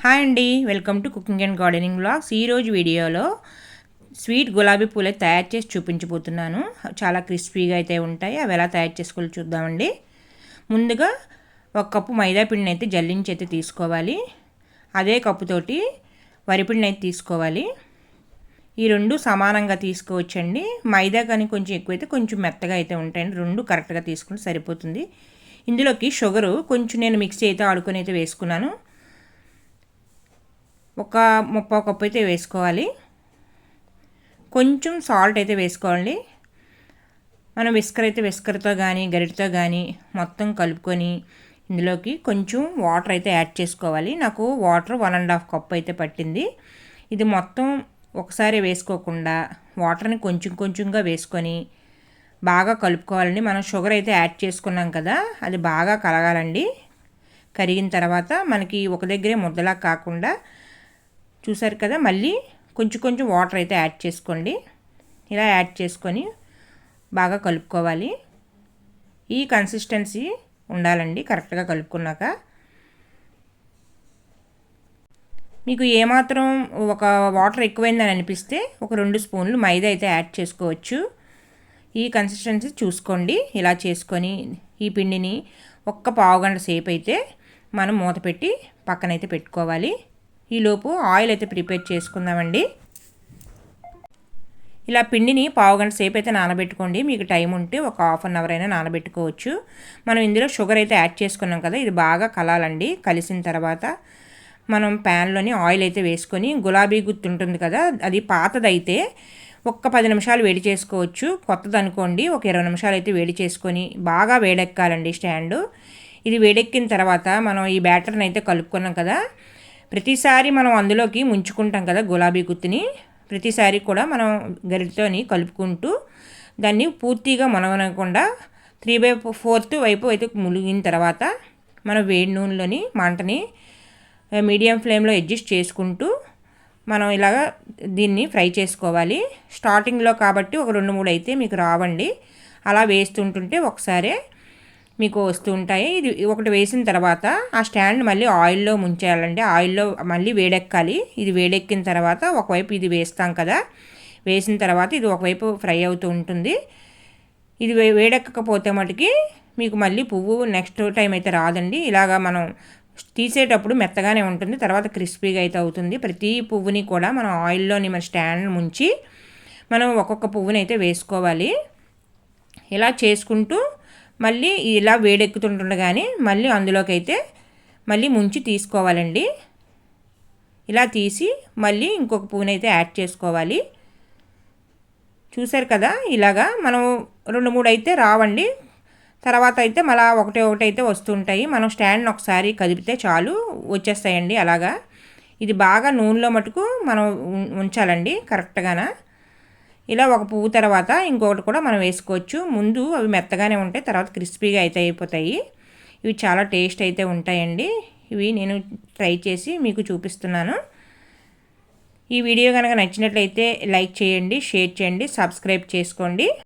Hi అండి welcome to cooking and gardening blogs ఈరోజు వీడియోలో స్వీట్ గులాబీ పూలు తయారు చేసి చూపించబోతున్నాను. చాలా క్రిస్పీగా అయితే ఉంటాయి అవి ఎలా తయారు చేసుకోవాలి చూద్దామండి. ముందుగా ఒక కప్పు మైదా పిండిని అయితే జల్లించి అయితే తీసుకోవాలి. అదే కప్పుతోటి వరిపిండిని అయితే తీసుకోవాలి. ఈ రెండు సమానంగా తీసుకోవచ్చండి. మైదా కానీ కొంచెం ఎక్కువైతే కొంచెం మెత్తగా అయితే ఉంటాయండి. రెండు కరెక్ట్గా తీసుకుంటే సరిపోతుంది. ఇందులోకి షుగరు కొంచెం నేను మిక్సీ అయితే ఆడుకొని అయితే వేసుకున్నాను. ఒక ముప్పై కప్పు అయితే వేసుకోవాలి. కొంచెం సాల్ట్ అయితే వేసుకోవాలి. మనం విస్కర్ అయితే విస్కర్తో కానీ గరిటతో కానీ మొత్తం కలుపుకొని ఇందులోకి కొంచెం వాటర్ అయితే యాడ్ చేసుకోవాలి. నాకు water one and half cup అయితే పట్టింది. ఇది మొత్తం ఒకసారి వేసుకోకుండా వాటర్ని కొంచెం కొంచెంగా వేసుకొని బాగా కలుపుకోవాలండి. మనం షుగర్ అయితే యాడ్ చేసుకున్నాం కదా అది బాగా కలగాలండి. కరిగిన తర్వాత మనకి ఒక దగ్గరే ముద్దలా కాకుండా చూసారు కదా మళ్ళీ కొంచెం కొంచెం వాటర్ అయితే యాడ్ చేసుకోండి. ఇలా యాడ్ చేసుకొని బాగా కలుపుకోవాలి. ఈ కన్సిస్టెన్సీ ఉండాలండి కరెక్ట్గా కలుపుకున్నాక. మీకు ఏమాత్రం ఒక వాటర్ ఎక్కువైందని అనిపిస్తే ఒక రెండు స్పూన్లు మైదా అయితే యాడ్ చేసుకోవచ్చు. ఈ కన్సిస్టెన్సీ చూసుకోండి ఇలా చేసుకొని ఈ పిండిని ఒక్క పావు గంట సేపు అయితే మనం మూత పెట్టి పక్కనైతే పెట్టుకోవాలి. ఈలోపు ఆయిల్ అయితే ప్రిపేర్ చేసుకుందామండి. ఇలా పిండిని పావుగంట సేపు అయితే నానబెట్టుకోండి. మీకు టైం ఉంటే ఒక హాఫ్ అన్ అవర్ అయినా నానబెట్టుకోవచ్చు. మనం ఇందులో షుగర్ అయితే యాడ్ చేసుకున్నాం కదా ఇది బాగా కలాలండి. కలిసిన తర్వాత మనం ప్యాన్లోని ఆయిల్ అయితే వేసుకొని గులాబీ గుర్తు ఉంటుంది కదా అది పాతదైతే ఒక్క పది నిమిషాలు వేడి చేసుకోవచ్చు. కొత్తది అనుకోండి ఒక ఇరవై నిమిషాలు అయితే వేడి చేసుకొని బాగా వేడెక్కాలండి స్టాండు. ఇది వేడెక్కిన తర్వాత మనం ఈ బ్యాటర్ని అయితే కలుపుకున్నాం కదా ప్రతిసారి మనం అందులోకి ముంచుకుంటాం కదా గులాబీ గుత్తిని. ప్రతిసారి కూడా మనం గరిటతోని కలుపుకుంటూ దాన్ని పూర్తిగా మనవనకుండా త్రీ బై ఫోర్త్ వైపు అయితే ములిగిన తర్వాత మనం వేడి నూనెలోని మంటని మీడియం ఫ్లేమ్లో అడ్జస్ట్ చేసుకుంటూ మనం ఇలాగ దీన్ని ఫ్రై చేసుకోవాలి. స్టార్టింగ్లో కాబట్టి ఒక రెండు మూడు అయితే మీకు రావండి. అలా వేస్తుంటుంటే ఒకసారి మీకు వస్తూ ఉంటాయి. ఇది ఒకటి వేసిన తర్వాత ఆ స్టాండ్ మళ్ళీ ఆయిల్లో ముంచేయాలండి. ఆయిల్లో మళ్ళీ వేడెక్కాలి. ఇది వేడెక్కిన తర్వాత ఒకవైపు ఇది వేస్తాం కదా. వేసిన తర్వాత ఇది ఒకవైపు ఫ్రై అవుతూ ఉంటుంది. ఇది వేడెక్కకపోతే మటుకి మీకు మళ్ళీ పువ్వు నెక్స్ట్ టైం అయితే రాదండి. ఇలాగా మనం తీసేటప్పుడు మెత్తగానే ఉంటుంది. తర్వాత క్రిస్పీగా అయితే అవుతుంది. ప్రతి పువ్వుని కూడా మనం ఆయిల్లోని మన స్టాండ్ ముంచి మనం ఒక్కొక్క పువ్వుని అయితే వేసుకోవాలి. ఇలా చేసుకుంటూ మళ్ళీ ఇలా వేడెక్కుతుంటుండగానే మళ్ళీ అందులోకి అయితే మళ్ళీ ముంచి తీసుకోవాలండి. ఇలా తీసి మళ్ళీ ఇంకొక పువ్వుని అయితే యాడ్ చేసుకోవాలి. చూసారు కదా? ఇలాగా మనం రెండు మూడు అయితే రావండి. తర్వాత అయితే మళ్ళీ ఒకటి ఒకటి అయితే వస్తుంటాయి. మనం స్టాండ్ని ఒకసారి కదిపితే చాలు వచ్చేస్తాయండి అలాగా. ఇది బాగా నూనెలో మటుకు మనం ఉంచాలండి కరెక్ట్గానా? ఇలా ఒక పువ్వు తర్వాత ఇంకొకటి కూడా మనం వేసుకోవచ్చు. ముందు అవి మెత్తగానే ఉంటాయి తర్వాత క్రిస్పీగా అయితే అయిపోతాయి. ఇవి చాలా టేస్ట్ అయితే ఉంటాయండి. ఇవి నేను ట్రై చేసి మీకు చూపిస్తున్నాను. ఈ వీడియో కనుక నచ్చినట్లయితే లైక్ చేయండి షేర్ చేయండి సబ్స్క్రైబ్ చేసుకోండి.